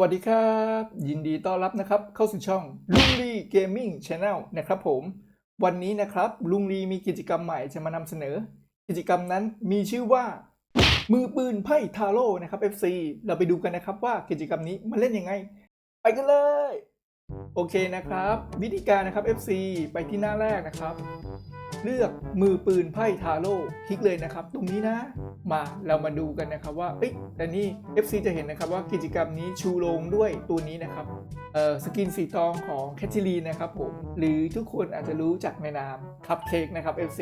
วัสดีครับ ยินดีต้อนรับนะครับ เข้าสู่ช่องลุงลีเกมมิ่งช n แนลนะครับผม วันนี้นะครับลุงลีมีกิจกรรมใหม่จะมานำเสนอ กิจกรรมนั้นมีชื่อว่า มือปืนไพ่ทาโร่นะครับ FC เราไปดูกันนะครับว่ากิจกรรมนี้มันเล่นยังไง ไปกันเลย โอเคนะครับ วิธีการนะครับ FC ไปที่หน้าแรกนะครับ เลือกมือปืนไพ่ทาโร่คลิกเลยนะครับ ตรงนี้นะ มาเรามาดูกันนะครับว่าเอ้ยแต่นี่ FC จะเห็นนะครับว่ากิจกรรมนี้ชูโรงด้วยตัวนี้นะครับเอ่อสกินสีทองของแคทเธอรีนนะครับผมหรือทุกคนอาจจะรู้จักในนามคัพเค้กนะครับ FC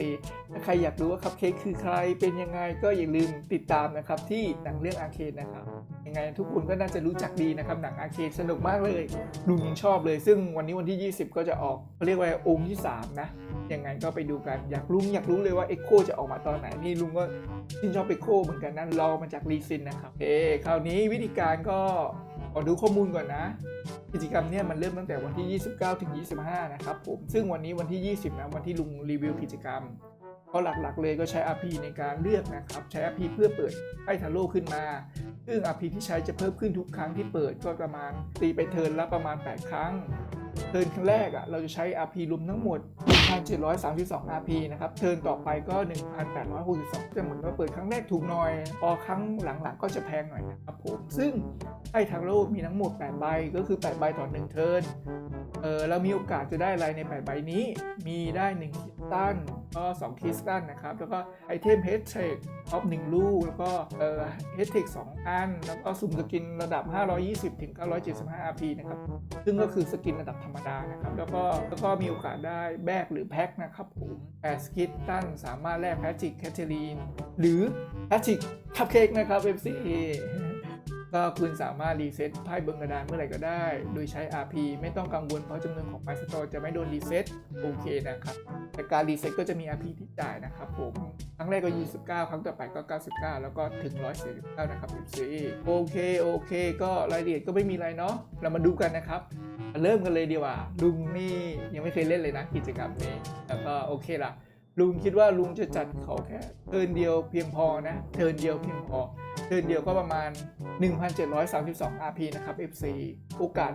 ถ้าใครอยากรู้ว่าคัพเค้กคือใครเป็นยังไงก็อย่าลืมติดตามนะครับที่หนังเรื่องอาเคนนะครับยังไงทุกคนก็น่าจะรู้จักดีนะครับหนังอาเคนสนุกมากเลยลุงยังชอบเลย ซึ่งวันนี้วันที่ 20 ก็จะออกเขาเรียกว่าองค์ที่ 3 นะยังไงก็ไปดูกันอยากรู้อยากรู้เลยว่าเอ็กโคจะออกมาตอนไหนนี่ลุงก็ชื่นชอบเอ็กโคเหมือนกันนะรอมาจากรีซินนะครับเอคราวนี้วิธีการก็ขอดูข้อมูลก่อนนะ กิจกรรมเนี่ยมันเริ่มตั้งแต่วันที่ 29 ถึง 25 นะครับผมซึ่งวันนี้วันที่ 20 นะวันที่ลุงรีวิวกิจกรรมก็หลักๆเลยก็ใช้ RP ในการเลือกนะครับ ใช้ RP เพื่อเปิดไพ่ทาโร่ขึ้นมา ซึ่ง RP ที่ใช้จะเพิ่มขึ้นทุกครั้งที่เปิดก็ประมาณตีไปเทิร์นละประมาณ 8 ครั้ง เทิร์นครั้งแรกอะเราจะใช้ RP รวมทั้งหมด 1,732 RP นะครับ เทิร์นต่อไปก็ 1,862จะเหมือนว่าเปิดครั้งแรกถูกหน่อย พอครั้งหลังๆก็จะแพงหน่อยนะครับผม ซึ่งไพ่ทางโร่มีทั้งหมด 8 ใบ ก็คือ 8 ใบต่อ 1 เทิร์น เออเรามีโอกาสจะได้อะไรใน 8 ใบนี้ มีได้ 1 คิสตัน ก็ 2 คิสตันนะครับ แล้วก็ไอเทมเฮดเทคออฟ1ลูก แล้วก็เออเฮดเทค2อัน แล้วก็สุ่มสกินระดับ 520-975 RP นะครับ ซึ่งก็คือสกินระดับธรรมดานะครับ แล้วก็แล้วก็มีโอกาสได้แบกหรือแพ็คนะครับผมแอดสกิตตันสามารถแลกแพทริกแคทเธอรีนหรือแพทริกคัพเค้กนะครับเบบซี ก็คุณสามารถรีเซ็ตไพ่เบิงกระดานเมื่อไหร่ก็ได้ โดยใช้ RP ไม่ต้องกังวลเพราะจำนวนของไมสโตร์จะไม่โดนรีเซ็ตโอเคนะครับ แต่การรีเซ็ตก็จะมี RP ที่จ่ายนะครับผม ครั้งแรกก็ 29 ครั้งต่อไปก็ 99 แล้วก็ถึง 149 นะครับ FC โอเคโอเค ก็รายละเอียดก็ไม่มีอะไรเนาะ เรามาดูกันนะครับ เริ่มกันเลยดีกว่า ลุงนี่ยังไม่เคยเล่นเลยนะกิจกรรมนี้ แล้วก็โอเคละลุงคิดว่าลุงจะจัดเขาแค่เทิร์นเดียวเพียงพอนะ เทิร์นเดียวเพียงพอ เทิร์นเดียวก็ประมาณ 1,732 RP นะครับ FC โอกาส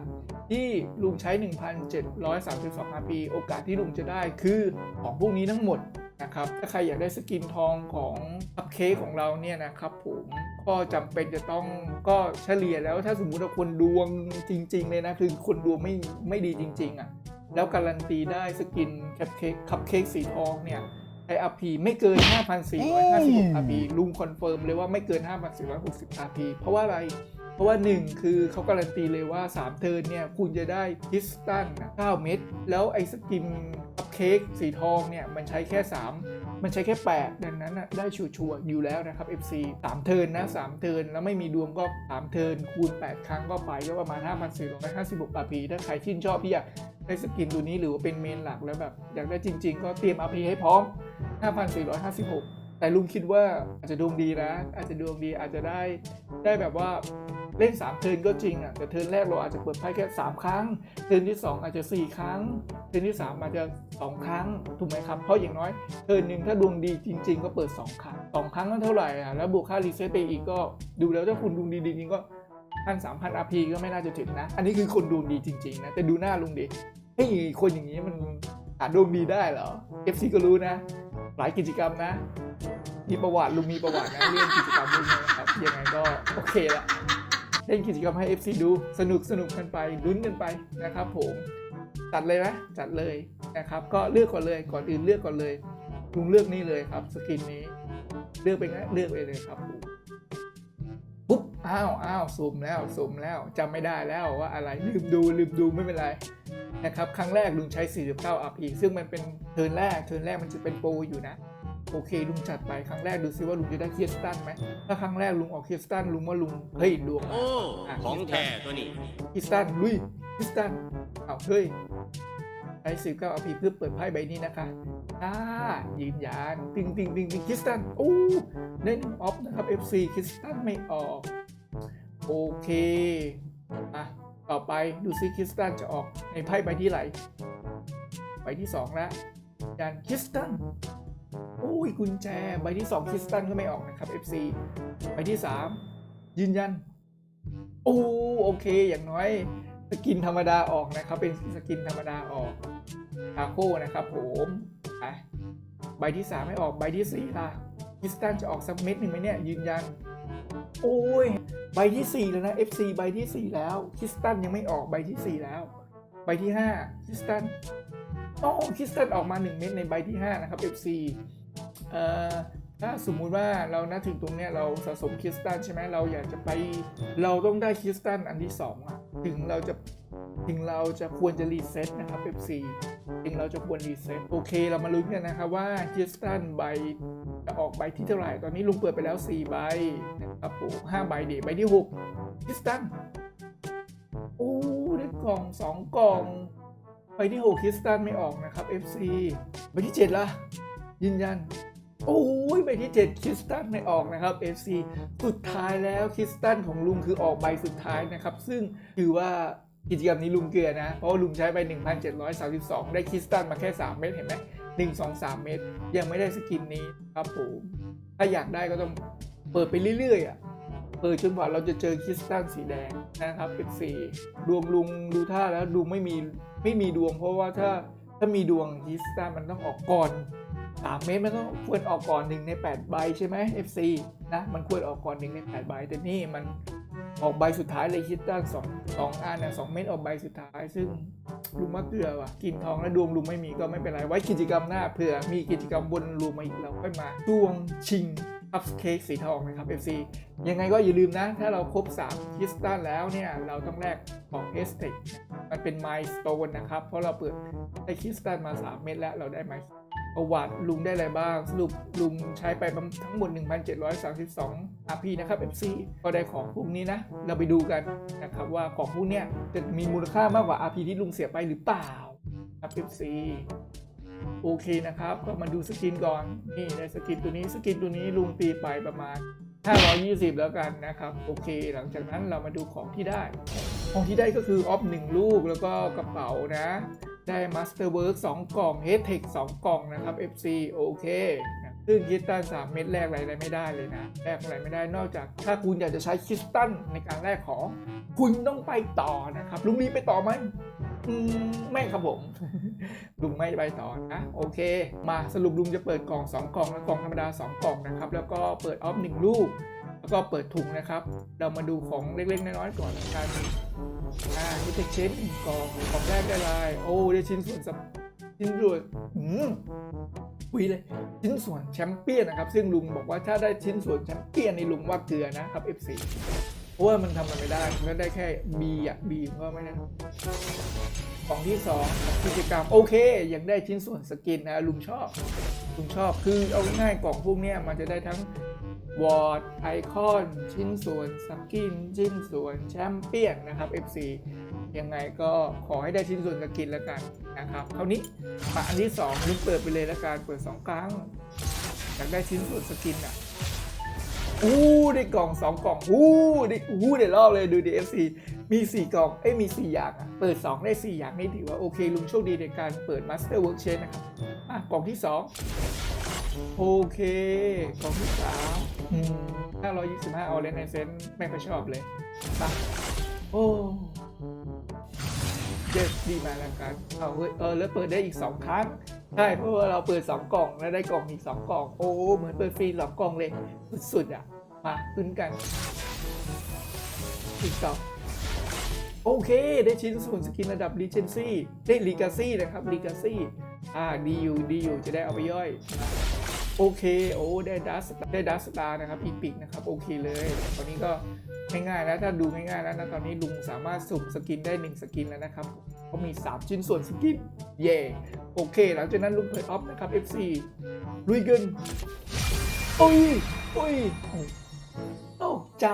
ที่ลุงใช้ 1,732 RP โอกาสที่ลุงจะได้คือของพวกนี้ทั้งหมดนะครับ ถ้าใครอยากได้สกินทองของคัพเค้กของเราเนี่ยนะครับผมก็จำเป็นจะต้องก็เฉลี่ยแล้วถ้าสมมุติว่าคนดวงจริง ๆ เลยนะ คือคนดวงไม่ไม่ดีจริง ๆอะแล้วการันตีได้สกินคัพเค้กคัพเค้กสีทองเนี่ย RP ไม่เกิน 5,456 RP ลุงคอนเฟิร์มเลยว่าไม่เกิน 5,460 RP เพราะว่าอะไร เพราะว่า 1 คือเขาการันตีเลยว่า 3 เทิร์นเนี่ย คุณจะได้พิสตัน9เม็ดแล้วไอ้สกินคัพเค้กสีทองเนี่ย มันใช้แค่ 3 มันใช้แค่ 8 ดังนั้นน่ะได้ชัวร์ๆอยู่แล้วนะครับ FC 3 เทิร์นนะ 3 เทิร์นแล้วไม่มีดวงก็ 3 เทิร์นคูณ 8 ครั้งก็ไปก็ประมาณ 5,456 RP ถ้าใครชื่นชอบที่อยาก ได้สกินตัวนี้หรือว่าเป็นเมนหลักแล้วแบบอยากได้จริง ๆ ก็เตรียม RP ให้พร้อม 5,456 แต่ลุงคิดว่าอาจจะดวงดีนะ อาจจะดวงดีอาจจะได้ได้แบบว่าเล่น 3 เทิร์นก็จริงอะแต่เทิร์นแรกเราอาจจะเปิดไพ่แค่ 3 ครั้ง เทิร์นที่ 2 อาจจะ 4 ครั้ง เทิร์นที่ 3 อาจจะ 2 ครั้งถูกไหมครับ เพราะอย่างน้อยเทิร์นหนึ่งถ้าดวงดีจริง ๆ ก็เปิด 2 ครั้ง 2 ครั้งก็เท่าไหร่อะแล้วบวกค่ารีเซ็ตไปอีกก็ดูแล้วถ้าคุณดวงดีจริงๆก็พันสามพันอาพีก็ไม่น่าจะถึงนะ อันนี้คือคนดวงดีจริงๆนะ แต่ดูหน้าลุงดิ เฮ้ยคนอย่างนี้มันหาดวงดีได้เหรอ FC ก็รู้นะ หลายกิจกรรมนะ มีประวัติลุงมีประวัตินะเรื่องกิจกรรมพวกนี้นะครับยังไงก็โอเคละเล่นกิจกรรมให้ FC ดูสนุกสนุกกันไปลุ้นกันไปนะครับ ผมจัดเลยไหมจัดเลยนะครับ ก็เลือกก่อนเลยก่อนอื่นเลือกก่อนเลยลุงเลือกนี่เลยครับสกินนี้ เลือกไปงั้นเลือกไปเลยครับผมปุ๊บอ้าวอ้าวสุ่มแล้วสุ่มแล้วจำไม่ได้แล้วว่าอะไรลืมดูลืมดูไม่เป็นไร นะครับครั้งแรกลุงใช้ 49 RP ซึ่งมันเป็นเทิร์นแรกเทิร์นแรกมันจะเป็นโปรอยู่นะโอเคลุงจัดไปครั้งแรกดูซิว่าลุงจะได้เคียสตันไหมถ้าครั้งแรกลุงออกเคียสตันลุงว่าลุงเฮ้ยดวงมาโอ้ของแท้ตัวนี้เคียสตันลุยเคียสตันเอาเฮ้ยใช้49 RP เพื่อเปิดไพ่ใบนี้นะคะอ่ายืนยันติงติงติงติงคิสตันโอ้ได้หนึ่งออฟนะครับ FC คิสตันไม่ออก โอเค อะ ต่อไปดูซิคริสตันจะออกในไพ่ใบที่ไหนใบที่สองแล้วยานคริสตันโอ้ยกุญแจใบที่สองคริสตันก็ไม่ออกนะครับ FC ใบที่สามยืนยัน โอ้โอเค อย่างน้อยสกินธรรมดาออกนะครับ เป็นสกินธรรมดาออกทาโก้นะครับผมไปใบที่สามไม่ออกใบที่สี่ล่ะคริสตันจะออกสักเม็ดหนึ่งไหมเนี่ยยืนยัน โอ้ย ใบที่สี่แล้วนะ FC ใบที่สี่แล้วคิสตันยังไม่ออกใบที่สี่แล้ว ใบที่ห้าคิสตันอ๋อคิสตันออกมาหนึ่งเม็ดในใบที่ห้านะครับ FC เอ่อถ้าสมมุติว่าเรานัถึงตรงเนี้ยเราสะสมคริสตัลใช่ไหมเราอยากจะไป เราต้องได้คริสตัลอันที่สองอะถึงเราจะถึงเราจะควรจะรีเซ็ตนะครับ F4 ถึงเราจะควรรีเซ็ตโอเคเรามาลุ้นกันนะครับว่าคริสตัลใบ จะออกใบที่เท่าไหร่ ตอนนี้ลุงเปิดไปแล้ว 4 ใบนะครับผมห้าใบเดี๋ยวใบที่6คิสตัลโอ้ได้กล่อง 2 กล่องใบที่ 6คิสตัลไม่ออกนะครับ FC ใบที่ 7 ล่ะ ยืนยัน โอ้ยใบที่ 7คริสตันไม่ออกนะครับ FC สุดท้ายแล้วคริสตันของลุงคือออกใบสุดท้ายนะครับ ซึ่งถือว่ากิจกรรมนี้ลุงเกลือนะ เพราะลุงใช้ไป 1,732 ได้คริสตันมาแค่ 3 เม็ดเห็นไหม 1 2 3 เม็ดยังไม่ได้สกินนี้ครับผมถ้าอยากได้ก็ต้องเปิดไปเรื่อยๆอะเปิดจนกว่าเราจะเจอคริสตัลสีแดงนะครับ FC ดวงลุงดูท่าแล้วลุงไม่มีไม่มีดวง เพราะว่าถ้าถ้ามีดวงคริสตัลมันต้องออกก่อนสามเมตรมันต้องควรออกก่อนหนึ่งใน8ใบใช่ไหม FC นะมันควรออกก่อนหนึ่งใน8ใบแต่นี่มันออกใบสุดท้ายเลยคิดตั้งสองสองอันนะสองเม็ดออกใบสุดท้ายซึ่ง ลุงมะเกลือว่ะกินทองและดวงลุงไม่มีก็ไม่เป็นไร ไว้กิจกรรมหน้าเผื่อมีกิจกรรมบนลุงมาอีกเราค่อยมาดวงชิงคัพเค้กสีทองนะครับ FC ยังไงก็อย่าลืมนะ ถ้าเราครบ3คริสตัลแล้วเนี่ย เราต้องแลกของเอสเทคมันเป็นไมล์สโตนนะครับ เพราะเราเปิดได้คริสตัลมา 3 เม็ดแล้วเราได้ไมล์ ประวัติลุงได้อะไรบ้าง สรุปลุงใช้ไปทั้งหมด 1,732 RP นะครับ FC ก็ได้ของพวกนี้นะ เราไปดูกันนะครับว่าของพวกเนี้ยจะมีมูลค่ามากกว่า RP ที่ลุงเสียไปหรือเปล่าครับ FC โอเคนะครับ ก็มาดูสกินก่อน นี่ได้สกินตัวนี้สกินตัวนี้ลุงตีไปประมาณ 520 แล้วกันนะครับ โอเค หลังจากนั้นเรามาดูของที่ได้ ของที่ได้ก็คือออฟหนึ่งลูกแล้วก็กระเป๋านะ ได้ Masterwork 2 กล่อง h e t e c h 2 กล่องนะครับ FC โอเคซึ่งคริสตัล3เม็ดแรกอะไรอะไรไม่ได้เลยนะ แรกอะไรไม่ได้นอกจาก ถ้าคุณอยากจะใช้คริสตัลในการแลกของ คุณต้องไปต่อนะครับ ลุงนี้ไปต่อไหมไม่ครับผมลุงไม่ไปต่อนะโอเค มาสรุปลุงจะเปิดกล่อง 2 กล่องและกล่องธรรมดา 2 กล่องนะครับ แล้วก็เปิดออฟ1ลูกแล้วก็เปิดถุงนะครับ เรามาดูของเล็กๆน้อยๆก่อนละกัน อ่าฮิตเช็คกล่องกล่องแรกได้ลาย โอ้ได้ชิ้นส่วนสับชิ้นส่วนอืมคุยเลยชิ้นส่วนแชมเปี้ยนนะครับ ซึ่งลุงบอกว่าถ้าได้ชิ้นส่วนแชมเปี้ยนในลุงว่าเกลือนะครับ F4 เพราะว่ามันทำมันไม่ได้มันก็ได้แค่ B อะ B ก็ไม่ได้ของที่สองกิจกรรมโอเค ยังได้ชิ้นส่วนสกินนะลุงชอบลุงชอบคือเอาง่ายกล่องพวกนี้มันจะได้ทั้ง วอร์ดไอคอนชิ้นส่วนสกินชิ้นส่วนแชมเปี้ยนนะครับ FC ยังไงก็ขอให้ได้ชิ้นส่วนสกินแล้วกันนะครับคราวนี้มาอันที่2ลุงเปิดไปเลยแล้วกันเปิด 2 ครั้งอยากได้ชิ้นส่วนสกินอะอู้ได้กล่อง 2 กล่องอู้ได้อู้ได้รอบเลยดูดิ FC มี 4 กล่องเอ้ยมี 4 อย่างอะเปิด 2 ได้ 4 อย่างนี่ถือว่า โอเคลุงโชคดีในการเปิด Master Workshop นะครับอะกล่องที่ 2 โอเคกล่องที่สามห้าร้อยยี่สิบห้าออเรนไอเซนไม่ค่อยชอบเลยปะโอ้เจ็ดดีมาแล้วกันเอาเฮ้ยเออแล้วเปิดได้อีกสองครั้งใช่เพราะว่าเราเปิดสองกล่องแล้วได้กล่องอีกสองกล่อง โอ้เหมือนเปิดฟรีสองกล่องเลยสุดๆอะมาขึ้นกัน อีกสองโอเค ได้ชิ้นส่วนสกินระดับ Regency ได้ Legacy นะครับ Legacy อ่าดีอยู่ดีอยู่จะได้เอาไปย่อย โอเคโอ้ได้ดัสได้ดัสตาร์นะครับอีพิกนะครับโอเคเลยตอนนี้ก็ง่ายๆแล้วถ้าดูง่ายๆแล้วนะตอนนี้ลุงสามารถสุ่มสกินได้1สกินแล้วนะครับเขามี 3 ชิ้นส่วนสกินเย่โอเค หลังจากนั้นลุงเปิดออฟนะครับ FC ลุยเกันโอ้ยโอ้ยตกใจ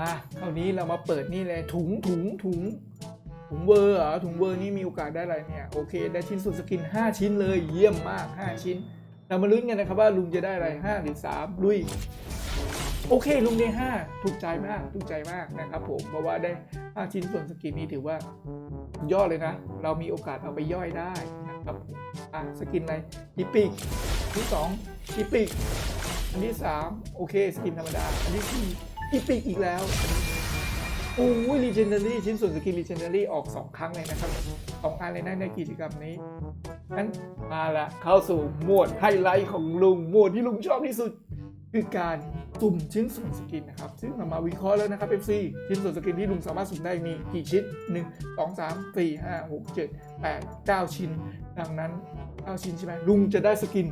อะคราวนี้เรามาเปิดนี่เลยถุงถุงถุง ถุงเวอร์เหรอถุงเวอร์นี่มีโอกาสได้อะไรเนี่ยโอเค ได้ชิ้นส่วนสกิน 5 ชิ้นเลยเยี่ยมมาก 5 ชิ้น เรามาลุ้นกันนะครับว่าลุงจะได้อะไร 5 หรือ 3 ลุย โอเค ลุงได้ 5 ถูกใจมากถูกใจมากนะครับผมเพราะว่าได้ 5 ชิ้นส่วนสกินนี้ถือว่ายอดเลยนะ เรามีโอกาสเอาไปย่อยได้นะครับอะสกินอะไรฮิปปิกที่2ฮิปปิกอันที่ 3 โอเค สกินธรรมดา อันที่4อีพิกอีกแล้ว โอ้ย Legendary ชิ้นส่วนสกิน Legendary ออก 2 ครั้งเลยนะครับสองอันเลยนะในกิจกรรมนี้งั้นมาละเข้าสู่หมวดไฮไลท์ของลุงหมวดที่ลุงชอบที่สุด คือการสุ่มชิ้นส่วนสกินนะครับ ซึ่งเรามาวิเคราะห์แล้วนะครับ FC ชิ้นส่วนสกินที่ลุงสามารถสุ่มได้มีกี่ชิ้น 1 2 3 4 5 6 7 8 9 ชิ้น ดังนั้น 9 ชิ้นใช่ไหมลุงจะได้สกิน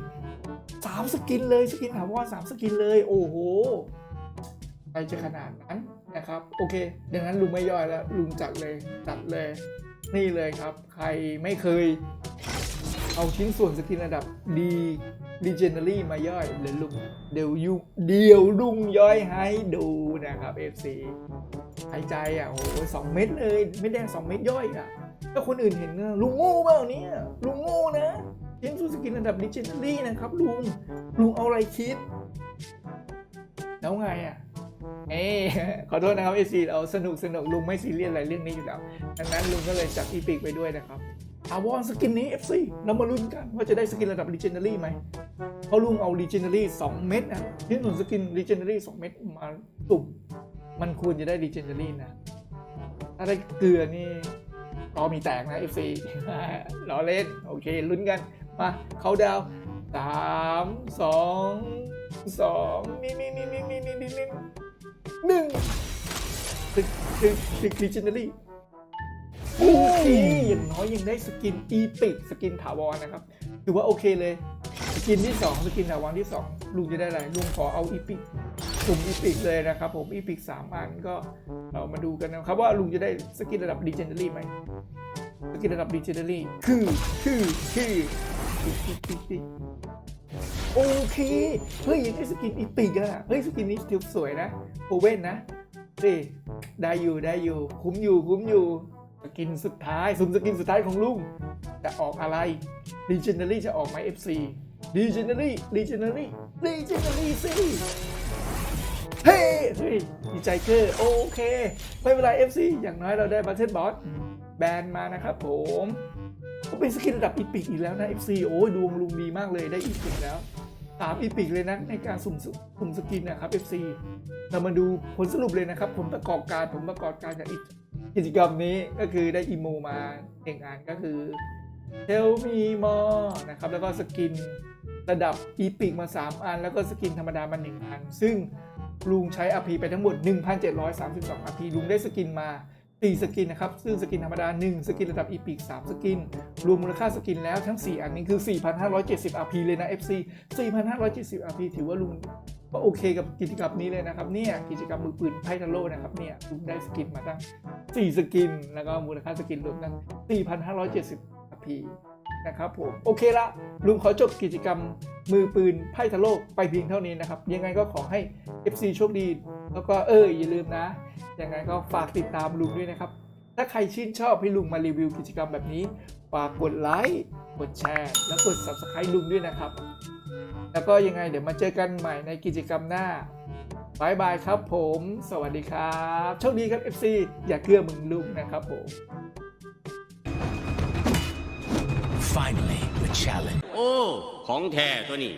3 สกินเลยสกินถาว่า3สกินเลย โอ้โหไปจะขนาดนั้น นะครับ โอเคดังนั้นลุงไม่ย่อยแล้ว ลุงจัดเลยจัดเลย นี่เลยครับ ใครไม่เคย เอาชิ้นส่วนสกินระดับดี Legendary มาย่อยเดี๋ยลุงเดี๋ยวยุเดี๋ยวลุงย่อยให้ดูนะครับ FC หายใจอะโอ้โหสองเม็ดเลยไม่แดงสองเม็ดย่อยอะถ้าคนอื่นเห็นลุงโง่เปล่าเนี่ยลุงโง่นะชิ้นส่วนสกินระดับ Legendary นะครับลุงลุงเอาอะไรคิด แล้วไงอะ เอ้ขอโทษนะครับเอซีเอาสนุกสนุกลุงไม่ซีเรียสอะไรเรื่องนี้อยู่แล้ว ดังนั้นลุงก็เลยจับอีพีกไปด้วยนะครับอาวอนสกินนี้ FC เรามาลุ้นกันว่าจะได้สกินระดับ Legendary ไหมเพราะลุงเอา Legendary 2 เม็ดนะที่หนุนสกิน Legendary 2 เม็ดมาตุ่มมันควรจะได้ Legendary นะ ถ้าได้เกลือนี่ก็มีแตกนะ FC ล้อเล่น โอเค ลุ้นกัน มาเขาดาวสามสองสองนี่นี่นี่นี่นี่นี่ หนึ่งตึกตึกตึกดิจิทัลลี่โอเคอย่างน้อยยังได้สกินอีพิกสกินถาวรนะครับถือว่าโอเคเลย สกินที่ 2 สกินถาวรที่ 2 ลุงจะได้อะไร ลุงขอเอาอีพิกกลุ่มอีพิกเลยนะครับผมอีพิกสามอันก็เรามาดูกันนะครับว่าลุงจะได้สกินระดับดิจิทัลลี่ไหมสกินระดับ Legendary คือคือคือติ๊กติ๊กติ๊กติ๊ก โอเค เฮ้ยยังได้สกินอีปิกอะเฮ้ยสกินนี้ถือสวยนะโอเว่นนะสิได้อยู่ได้อยู่ คุ้มอยู่คุ้มอยู่สกินสุดท้ายสุ่มสกินสุดท้ายของลุงจะออกอะไร Legendary จะออกไหม FC Legendary Legendary Legendary สิเฮ้ยเฮ้ยดีใจเกอร์โอเค ไม่เป็นไร FC อย่างน้อยเราได้บัตเทิลบอสแบนมานะครับผมก็เป็นสกินระดับอีพิกอีกแล้วนะ FC โอ้ยดวงลุงดีมากเลยได้อีพิกแล้ว สามอีพิกเลยนะในการสุ่มสุ่มสกินนะครับ FC เรามาดูผลสรุปเลยนะครับผลประกอบการผลประกอบการจากอีกกิจกรรมนี้ก็คือได้อีโมมาหนึ่งอันก็คือเทลมีมอนะครับ แล้วก็สกินระดับอีพิกมา 3 อัน แล้วก็สกินธรรมดามา1อัน ซึ่งลุงใช้ RP ไปทั้งหมด 1,732 RP ลุงได้สกินมา 4 สกินนะครับ ซึ่งสกินธรรมดา 1 สกินระดับอีพิก3สกิน รวมมูลค่าสกินแล้วทั้ง 4 อันนี้คือ 4,570 RP เลยนะ FC 4,570 RP ถือว่าลุงก็โอเคกับกิจกรรมนี้เลยนะครับเนี่ยกิจกรรมมือปืนไพ่ทาโร่นะครับเนี่ยลุงได้สกินมาตั้ง 4 สกิน แล้วก็มูลค่าสกินรวมทั้ง4,570 RP นะครับผมโอเคละลุงขอจบกิจกรรมมือปืนไพ่ทะโลกไปเพียงเท่านี้นะครับ ยังไงก็ขอให้ FC โชคดี แล้วก็เอออย่าลืมนะ ยังไงก็ฝากติดตามลุงด้วยนะครับ ถ้าใครชื่นชอบให้ลุงมารีวิวกิจกรรมแบบนี้ ฝากกดไลค์กดแชร์แล้วกด Subscribe ลุงด้วยนะครับ แล้วก็ยังไงเดี๋ยวมาเจอกันใหม่ในกิจกรรมหน้าบายบายครับผม สวัสดีครับ โชคดีครับ FC อย่าเกลือมึงลุงนะครับผม Finally, the challenge. โอ้ ของแท้ตัวนี้